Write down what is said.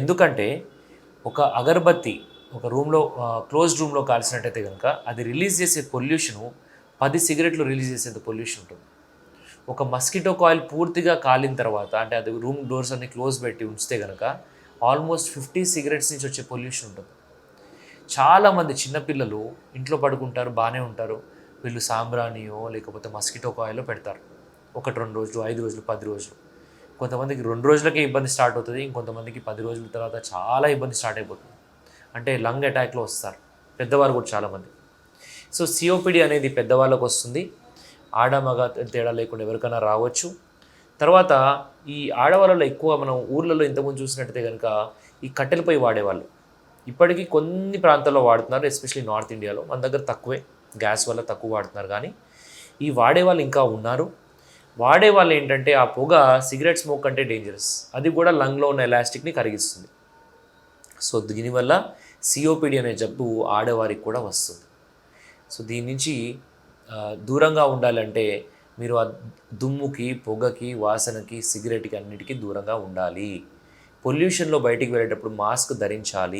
ఎందుకంటే ఒక అగరబత్తి ఒక రూమ్లో క్లోజ్డ్ రూమ్లో కాల్చినట్టయితే కనుక అది రిలీజ్ చేసే పొల్యూషను పది సిగరెట్లు రిలీజ్ చేసేంత పొల్యూషన్ ఉంటుంది. ఒక మస్కిటో కాయిల్ పూర్తిగా కాలిన తర్వాత అంటే అది రూమ్ డోర్స్ అన్ని క్లోజ్ పెట్టి ఉంచితే కనుక ఆల్మోస్ట్ ఫిఫ్టీ సిగరెట్స్ నుంచి వచ్చే పొల్యూషన్ ఉంటుంది. చాలామంది చిన్నపిల్లలు ఇంట్లో పడుకుంటారు బాగానే ఉంటారు. వీళ్ళు సాంబ్రానియో లేకపోతే మస్కిటో కాయిలో పెడతారు. ఒకటి రెండు రోజులు ఐదు రోజులు పది రోజులు. కొంతమందికి రెండు రోజులకే ఇబ్బంది స్టార్ట్ అవుతుంది ఇంకొంతమందికి పది రోజుల తర్వాత చాలా ఇబ్బంది స్టార్ట్ అయిపోతుంది. అంటే లంగ్ అటాక్లో వస్తారు పెద్దవారు కూడా చాలామంది. సో సిఓపిడి అనేది పెద్దవాళ్ళకు వస్తుంది. ఆడ మగ తేడా లేకుండా ఎవరికైనా రావచ్చు. తర్వాత ఈ ఆడవాళ్ళలో ఎక్కువ మనం ఊర్లలో ఇంతకుముందు చూసినట్టయితే కనుక ఈ కట్టెల పొయ్యి వాడేవాళ్ళు. ఇప్పటికీ కొన్ని ప్రాంతాల్లో వాడుతున్నారు ఎస్పెషల్లీ నార్త్ ఇండియాలో. మన దగ్గర తక్కువే గ్యాస్ వల్ల తక్కువ వాడుతున్నారు కానీ ఈ వాడేవాళ్ళు ఇంకా ఉన్నారు. వాడే వాళ్ళు ఏంటంటే ఆ పొగ సిగరెట్ స్మోక్ కంటే డేంజరస్ అది కూడా లంగ్లో ఉన్న ఎలాస్టిక్ని కరిగిస్తుంది. సో దీనివల్ల సిఓపిడి అనే జబ్బు ఆడవారికి కూడా వస్తుంది. సో దీని నుంచి దూరంగా ఉండాలంటే మీరు ఆ దుమ్ముకి పొగకి వాసనకి సిగరెట్కి అన్నిటికీ దూరంగా ఉండాలి. పొల్యూషన్లో బయటికి వెళ్ళేటప్పుడు మాస్క్ ధరించాలి.